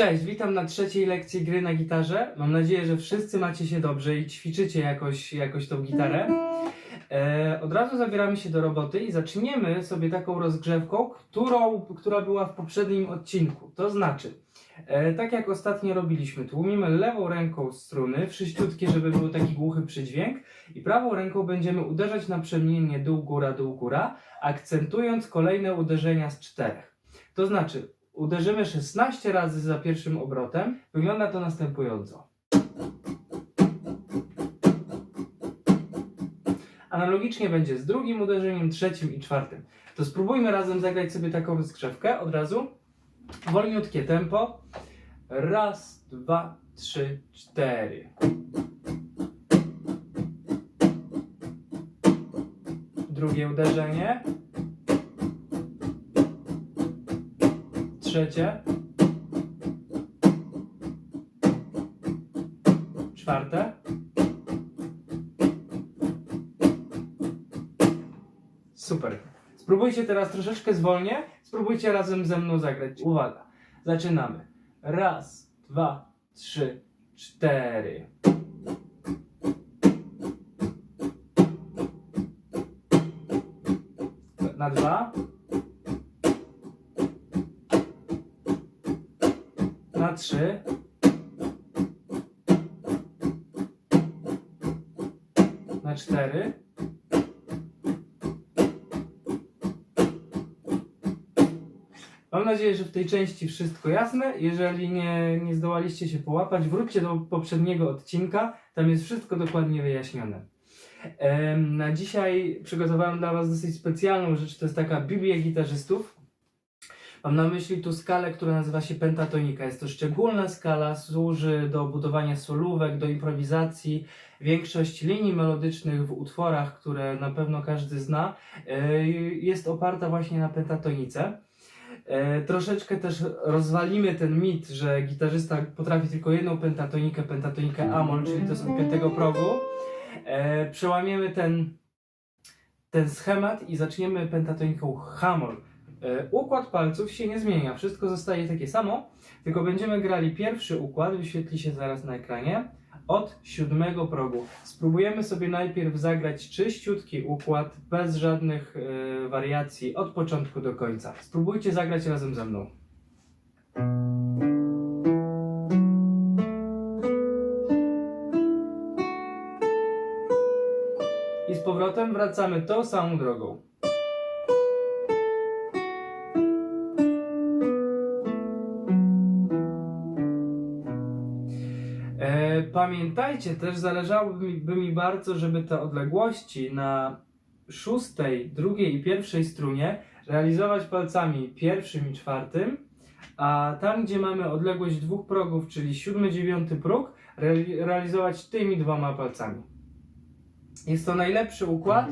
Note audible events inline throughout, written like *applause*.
Cześć, witam na trzeciej lekcji gry na gitarze. Mam nadzieję, że wszyscy macie się dobrze i ćwiczycie jakoś, jakoś tą gitarę. E, od razu zabieramy się do roboty i zaczniemy sobie taką rozgrzewką, którą, która była w poprzednim odcinku. To znaczy, e, tak jak ostatnio robiliśmy, tłumimy lewą ręką struny, wszyściutkie, żeby był taki głuchy przydźwięk i prawą ręką będziemy uderzać na przemiennie dół-góra, dół-góra, akcentując kolejne uderzenia z czterech. To znaczy, uderzymy 16 razy za pierwszym obrotem. Wygląda to następująco. Analogicznie będzie z drugim uderzeniem, trzecim i czwartym. To spróbujmy razem zagrać sobie taką rozgrzewkę od razu. Wolniutkie tempo. Raz, dwa, trzy, cztery. Drugie uderzenie. Trzecie. Czwarte. Super. Spróbujcie teraz troszeczkę zwolnię. Spróbujcie razem ze mną zagrać. Uwaga. Zaczynamy. Raz, dwa, trzy, cztery. Na dwa. Na trzy. Na cztery. Mam nadzieję, że w tej części wszystko jasne. Jeżeli nie, nie zdołaliście się połapać, wróćcie do poprzedniego odcinka. Tam jest wszystko dokładnie wyjaśnione. Na dzisiaj przygotowałem dla Was dosyć specjalną rzecz. To jest taka Biblia gitarzystów. Mam na myśli tu skalę, która nazywa się pentatonika. Jest to szczególna skala, służy do budowania solówek, do improwizacji. Większość linii melodycznych w utworach, które na pewno każdy zna, e, jest oparta właśnie na pentatonice. E, troszeczkę też rozwalimy ten mit, że gitarzysta potrafi tylko jedną pentatonikę, pentatonikę Amol, czyli to są piątego progu. E, przełamiemy ten, ten schemat i zaczniemy pentatoniką Hamol. E, układ palców się nie zmienia, wszystko zostaje takie samo, tylko będziemy grali pierwszy układ, wyświetli się zaraz na ekranie, od siódmego progu. Spróbujemy sobie najpierw zagrać czyściutki układ, bez żadnych e, wariacji, od początku do końca. Spróbujcie zagrać razem ze mną. I z powrotem wracamy tą samą drogą. Pamiętajcie też, zależałoby mi, by mi bardzo, żeby te odległości na szóstej, drugiej i pierwszej strunie realizować palcami pierwszym i czwartym, a tam, gdzie mamy odległość dwóch progów, czyli siódmy, dziewiąty próg, re- realizować tymi dwoma palcami. Jest to najlepszy układ,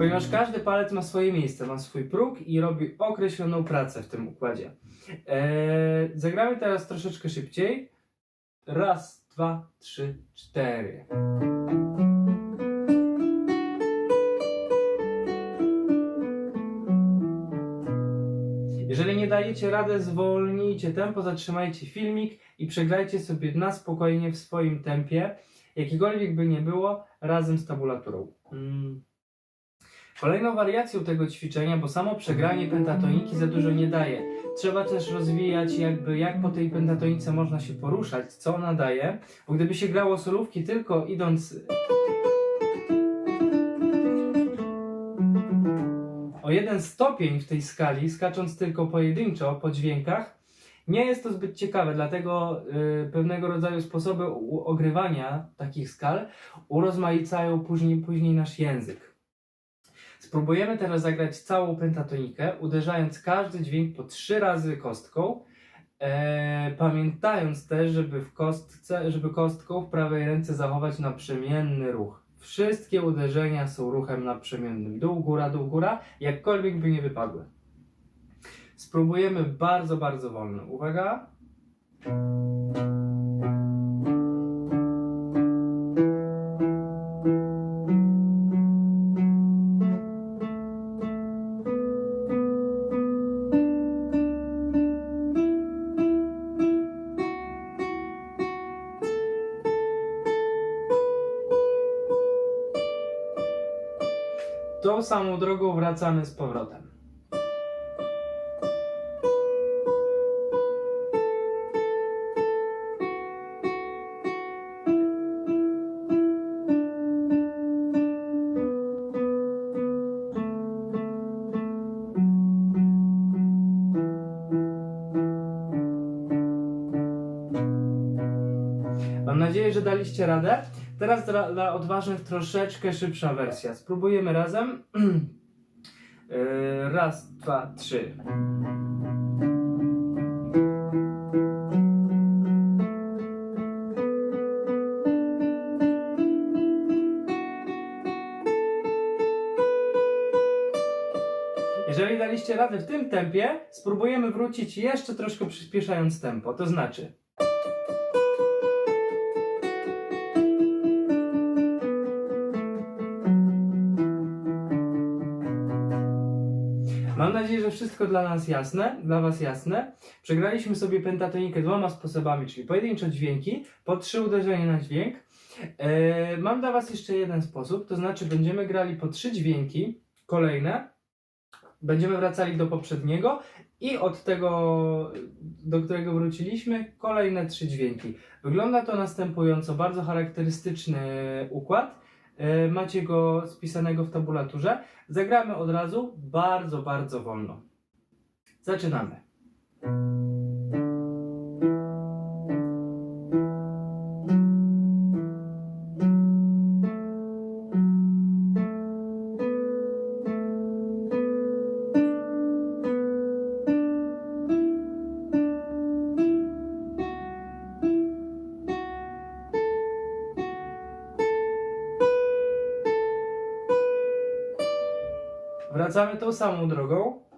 ponieważ każdy palec ma swoje miejsce, ma swój próg i robi określoną pracę w tym układzie. Eee, zagramy teraz troszeczkę szybciej. Raz, dwa, trzy, cztery. Jeżeli nie dajecie radę, zwolnijcie tempo, zatrzymajcie filmik i przegrajcie sobie na spokojnie w swoim tempie, jakikolwiek by nie było, razem z tabulaturą. Mm. Kolejną wariacją tego ćwiczenia, bo samo przegranie pentatoniki za dużo nie daje. Trzeba też rozwijać jakby jak po tej pentatonice można się poruszać, co ona daje, bo gdyby się grało solówki tylko idąc o jeden stopień w tej skali, skacząc tylko pojedynczo po dźwiękach, nie jest to zbyt ciekawe, dlatego y, pewnego rodzaju sposoby ogrywania takich skal urozmaicają później, później nasz język. Spróbujemy teraz zagrać całą pentatonikę, uderzając każdy dźwięk po trzy razy kostką, e, pamiętając też, żeby w kostce, żeby kostką w prawej ręce zachować naprzemienny ruch. Wszystkie uderzenia są ruchem naprzemiennym. Dół, góra, dół, góra, jakkolwiek by nie wypadły. Spróbujemy bardzo, bardzo wolno. Uwaga. Tą samą drogą wracamy z powrotem. Mam nadzieję, że daliście radę. Teraz dla, dla odważnych troszeczkę szybsza wersja. Spróbujemy razem. Yy, *clears throat* Raz, dwa, trzy. Jeżeli daliście radę w tym tempie, spróbujemy wrócić jeszcze troszkę przyspieszając tempo. To znaczy, Wszystko dla nas jasne, dla Was jasne. Przegraliśmy sobie pentatonikę dwoma sposobami, czyli pojedyncze dźwięki, po trzy uderzenia na dźwięk. E, mam dla Was jeszcze jeden sposób, to znaczy będziemy grali po trzy dźwięki kolejne, będziemy wracali do poprzedniego i od tego, do którego wróciliśmy, kolejne trzy dźwięki. Wygląda to następująco, bardzo charakterystyczny układ. E, Macie go spisanego w tabulaturze. Zagramy od razu bardzo, bardzo wolno. Zaczynamy. Wracamy tą samą drogą.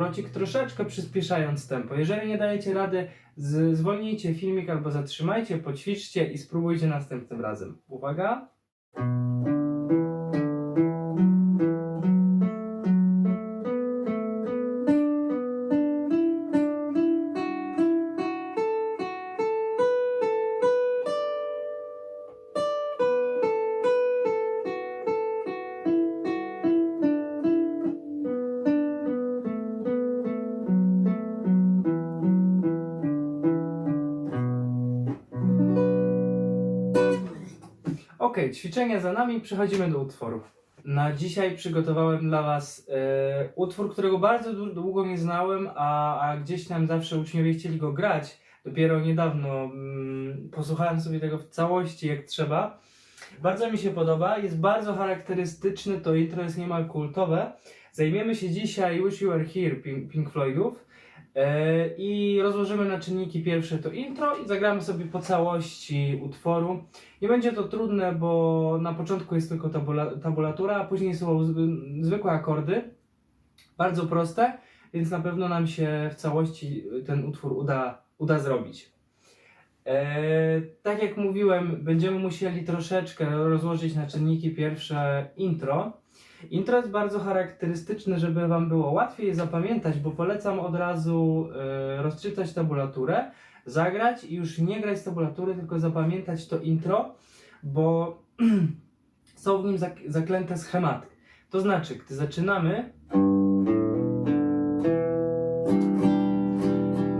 Obrocik, troszeczkę przyspieszając tempo. Jeżeli nie dajecie rady, zwolnijcie filmik albo zatrzymajcie, poćwiczcie i spróbujcie następnym razem. Uwaga! Ćwiczenia za nami, przechodzimy do utworu. Na dzisiaj przygotowałem dla Was e, utwór, którego bardzo dłu- długo nie znałem, a, a gdzieś tam zawsze uczniowie chcieli go grać. Dopiero niedawno mm, posłuchałem sobie tego w całości jak trzeba. Bardzo mi się podoba, jest bardzo charakterystyczny, to intro jest niemal kultowe. Zajmiemy się dzisiaj Wish You Were Here Pink, Pink Floydów i rozłożymy na czynniki pierwsze to intro i zagramy sobie po całości utworu. Nie będzie to trudne, bo na początku jest tylko tabula, tabulatura, a później są zwykłe akordy. Bardzo proste, więc na pewno nam się w całości ten utwór uda, uda zrobić. E, tak jak mówiłem, będziemy musieli troszeczkę rozłożyć na czynniki pierwsze intro. Intro jest bardzo charakterystyczne, żeby Wam było łatwiej zapamiętać, bo polecam od razu e, rozczytać tabulaturę, zagrać i już nie grać z tabulatury, tylko zapamiętać to intro, bo *clears throat* są w nim zak- zaklęte schematy. To znaczy, gdy zaczynamy,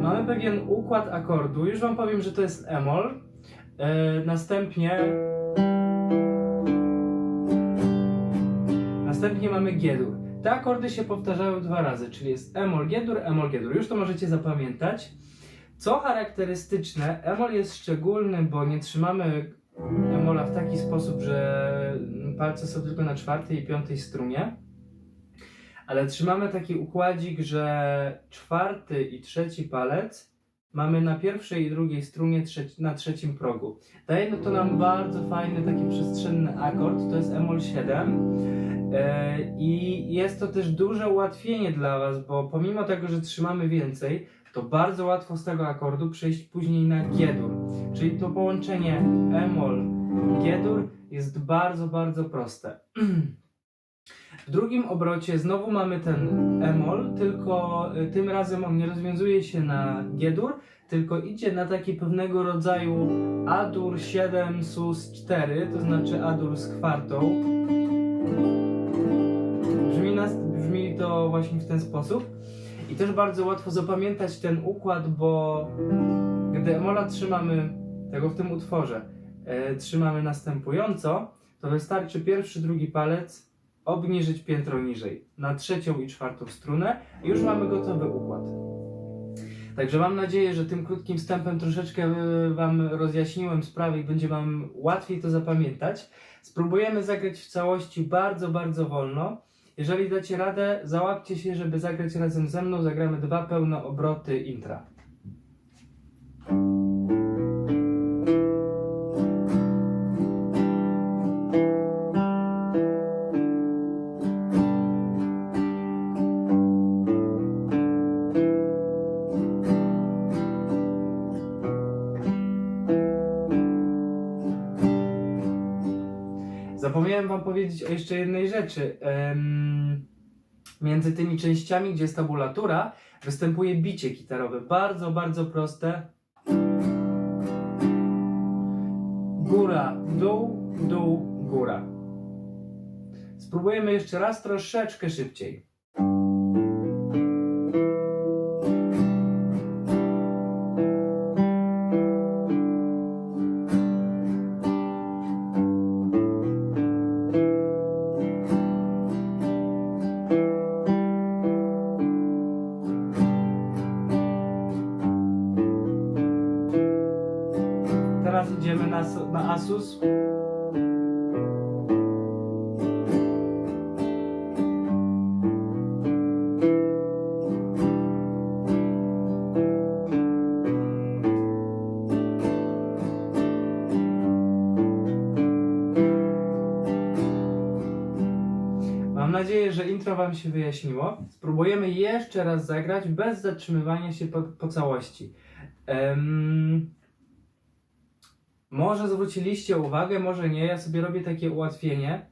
mamy pewien układ akordu. Już Wam powiem, że to jest emol. E, następnie następnie mamy G-dur. Te akordy się powtarzają dwa razy, czyli jest emol G-dur, emol G-dur. Już to możecie zapamiętać. Co charakterystyczne, emol jest szczególny, bo nie trzymamy emola w taki sposób, że palce są tylko na czwartej i piątej strunie, ale trzymamy taki układzik, że czwarty i trzeci palec mamy na pierwszej i drugiej strunie trzeci, na trzecim progu. Daje to nam bardzo fajny, taki przestrzenny akord, to jest Emol 7. E, I jest to też duże ułatwienie dla Was, bo pomimo tego, że trzymamy więcej, to bardzo łatwo z tego akordu przejść później na G-dur. Czyli to połączenie Emol G-dur jest bardzo, bardzo proste. *clears throat* W drugim obrocie znowu mamy ten emol, tylko y, tym razem on nie rozwiązuje się na G-dur, tylko idzie na taki pewnego rodzaju A-dur 7 sus 4, to znaczy A-dur z kwartą. Brzmi, nas, brzmi to właśnie w ten sposób. I też bardzo łatwo zapamiętać ten układ, bo gdy emola trzymamy, tego w tym utworze, e, trzymamy następująco, to wystarczy pierwszy, drugi palec obniżyć piętro niżej na trzecią i czwartą strunę i już mamy gotowy układ. Także mam nadzieję, że tym krótkim wstępem troszeczkę e, Wam rozjaśniłem sprawę i będzie Wam łatwiej to zapamiętać. Spróbujemy zagrać w całości bardzo, bardzo wolno. Jeżeli dacie radę, załapcie się, żeby zagrać razem ze mną. Zagramy dwa pełne obroty intra. Zapomniałem Wam powiedzieć o jeszcze jednej rzeczy. Między tymi częściami, gdzie jest tabulatura, występuje bicie gitarowe. Bardzo, bardzo proste. Góra, dół, dół, góra. Spróbujemy jeszcze raz troszeczkę szybciej. Teraz idziemy na, na Asus. Mam nadzieję, że intro Wam się wyjaśniło. Spróbujemy jeszcze raz zagrać bez zatrzymywania się po, po całości. Em, może zwróciliście uwagę, może nie. Ja sobie robię takie ułatwienie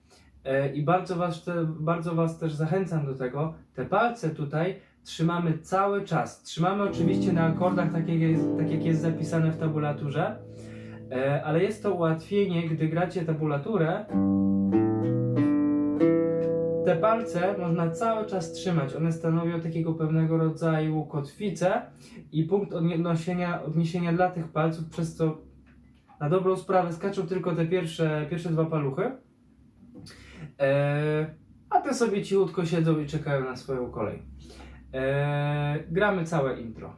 e, i bardzo was, bardzo was też zachęcam do tego. Te palce tutaj trzymamy cały czas. Trzymamy oczywiście na akordach, tak jak jest, tak jak jest zapisane w tabulaturze, e, ale jest to ułatwienie, gdy gracie tabulaturę. Te palce można cały czas trzymać. One stanowią takiego pewnego rodzaju kotwicę i punkt odniesienia, odniesienia dla tych palców, przez co na dobrą sprawę skaczą tylko te pierwsze, pierwsze dwa paluchy. Eee, a te sobie cichutko siedzą i czekają na swoją kolej. Eee, gramy całe intro.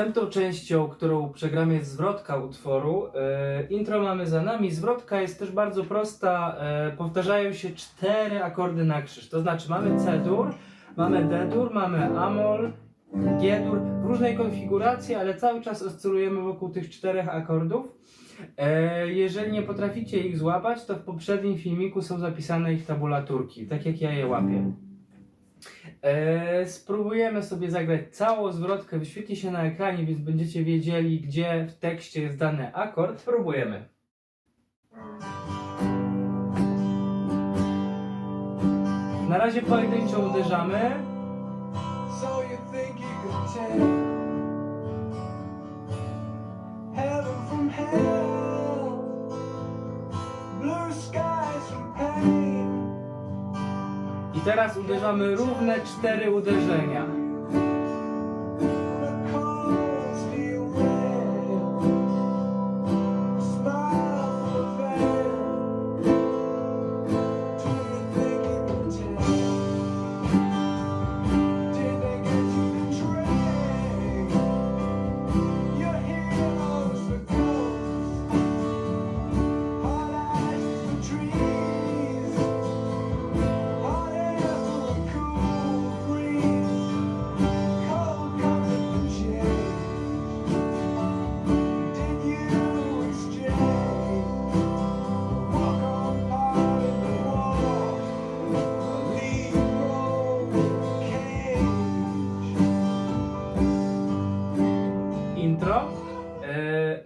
Następną częścią, którą przegramy jest zwrotka utworu. E, intro mamy za nami. Zwrotka jest też bardzo prosta. E, powtarzają się cztery akordy na krzyż. To znaczy mamy C-dur, mamy D-dur, mamy Amol, G-dur w różnej konfiguracji, ale cały czas oscylujemy wokół tych czterech akordów. E, jeżeli nie potraficie ich złapać, to w poprzednim filmiku są zapisane ich tabulaturki, tak jak ja je łapię. E, spróbujemy sobie zagrać całą zwrotkę, wyświetli się na ekranie, więc będziecie wiedzieli, gdzie w tekście jest dany akord. Spróbujemy. Na razie pojedynczo uderzamy. So I teraz uderzamy równe cztery uderzenia.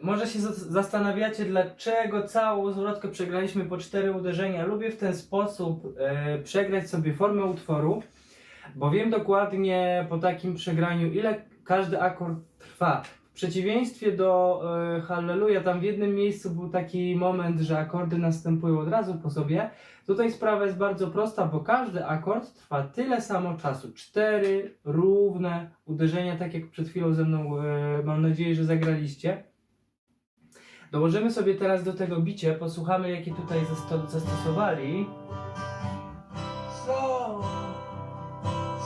Może się zas- zastanawiacie, dlaczego całą zwrotkę przegraliśmy po cztery uderzenia. Lubię w ten sposób e, przegrać sobie formę utworu, bo wiem dokładnie po takim przegraniu, ile każdy akord trwa. W przeciwieństwie do e, Halleluja, tam w jednym miejscu był taki moment, że akordy następują od razu po sobie. Tutaj sprawa jest bardzo prosta, bo każdy akord trwa tyle samo czasu. Cztery równe uderzenia, tak jak przed chwilą ze mną, e, mam nadzieję, że zagraliście. Dołożymy sobie teraz do tego bicie, posłuchamy jakie tutaj zasto- zastosowali. So,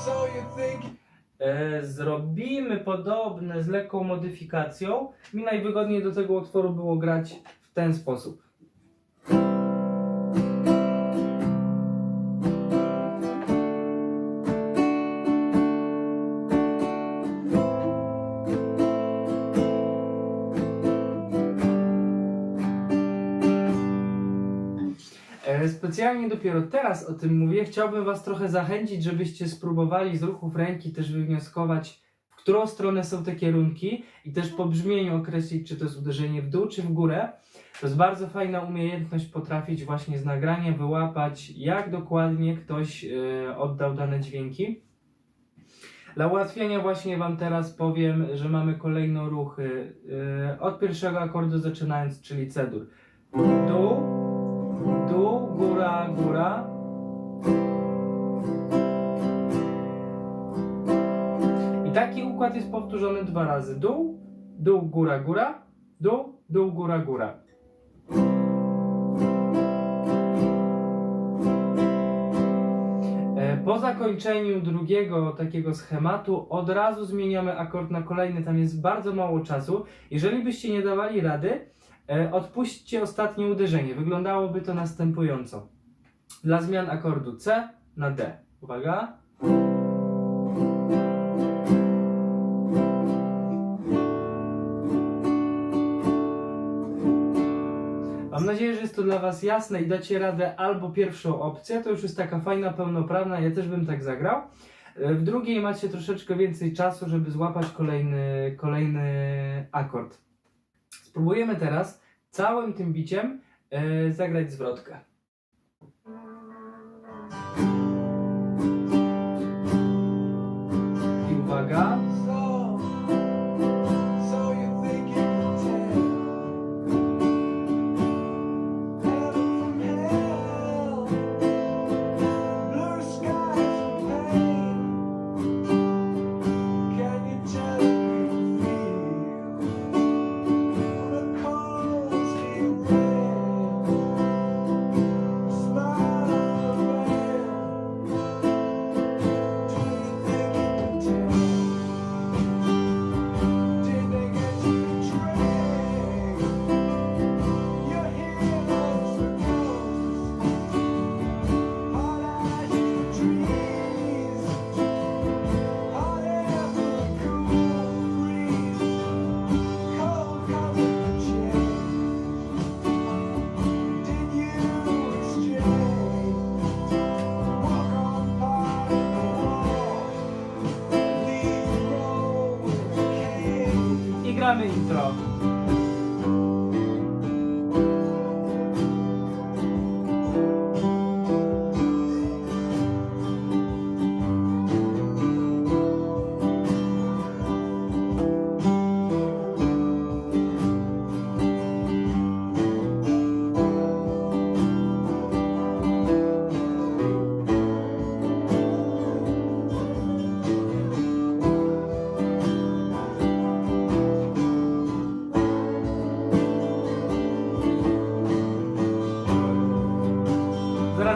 so you think E, zrobimy podobne z lekką modyfikacją. Mi najwygodniej do tego utworu było grać w ten sposób. Specjalnie dopiero teraz o tym mówię. Chciałbym Was trochę zachęcić, żebyście spróbowali z ruchów ręki też wywnioskować, w którą stronę są te kierunki i też po brzmieniu określić, czy to jest uderzenie w dół, czy w górę. To jest bardzo fajna umiejętność potrafić właśnie z nagrania wyłapać, jak dokładnie ktoś e, oddał dane dźwięki. Dla ułatwienia właśnie Wam teraz powiem, że mamy kolejne ruchy. e, od pierwszego akordu zaczynając, czyli C-dur. Dół, dół, góra, góra. I taki układ jest powtórzony dwa razy. Dół, dół, góra, góra, dół, dół, góra, góra. E, Po zakończeniu drugiego takiego schematu od razu zmieniamy akord na kolejny, tam jest bardzo mało czasu. Jeżeli byście nie dawali rady, odpuśćcie ostatnie uderzenie. Wyglądałoby to następująco. Dla zmian akordu C na D. Uwaga. Mam nadzieję, że jest to dla Was jasne i dacie radę albo pierwszą opcję, to już jest taka fajna, pełnoprawna, ja też bym tak zagrał. E, W drugiej macie troszeczkę więcej czasu, żeby złapać kolejny, kolejny akord. Spróbujemy teraz całym tym biciem e, zagrać zwrotkę. I uwaga.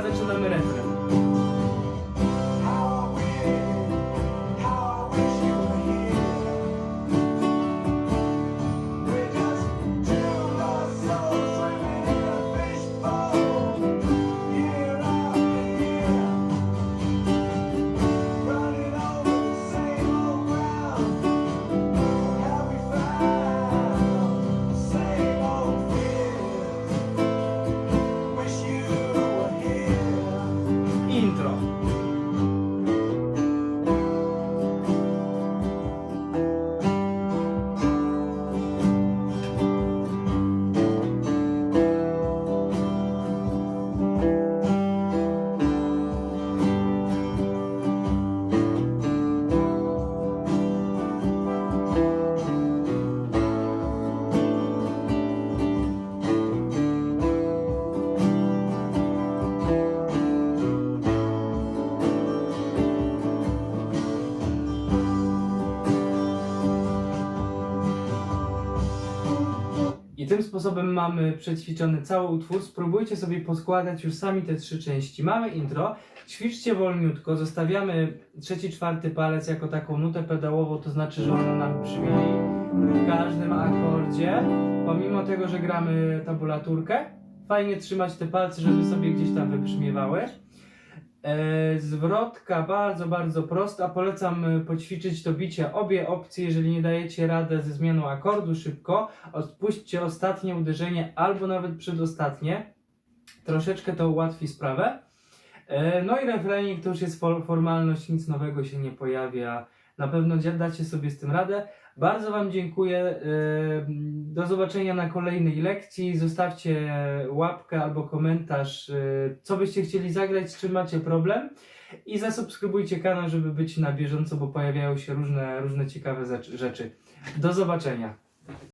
Zaraz zaczynamy refren. Sposobem mamy przećwiczony cały utwór. Spróbujcie sobie poskładać już sami te trzy części. Mamy intro, ćwiczcie wolniutko, zostawiamy trzeci, czwarty palec jako taką nutę pedałową, to znaczy, że ono nam brzmi w każdym akordzie. Pomimo tego, że gramy tabulaturkę, fajnie trzymać te palce, żeby sobie gdzieś tam wybrzmiewały. E, zwrotka bardzo, bardzo prosta. Polecam e, poćwiczyć to bicie obie opcje. Jeżeli nie dajecie radę ze zmianą akordu szybko, odpuśćcie ostatnie uderzenie albo nawet przedostatnie. Troszeczkę to ułatwi sprawę. E, no i refrenik to już jest for, formalność, nic nowego się nie pojawia. Na pewno dacie sobie z tym radę. Bardzo Wam dziękuję. e, Do zobaczenia na kolejnej lekcji. Zostawcie łapkę albo komentarz, e, co byście chcieli zagrać, z czym macie problem. I zasubskrybujcie kanał, żeby być na bieżąco, bo pojawiają się różne, różne ciekawe rzeczy. Do zobaczenia.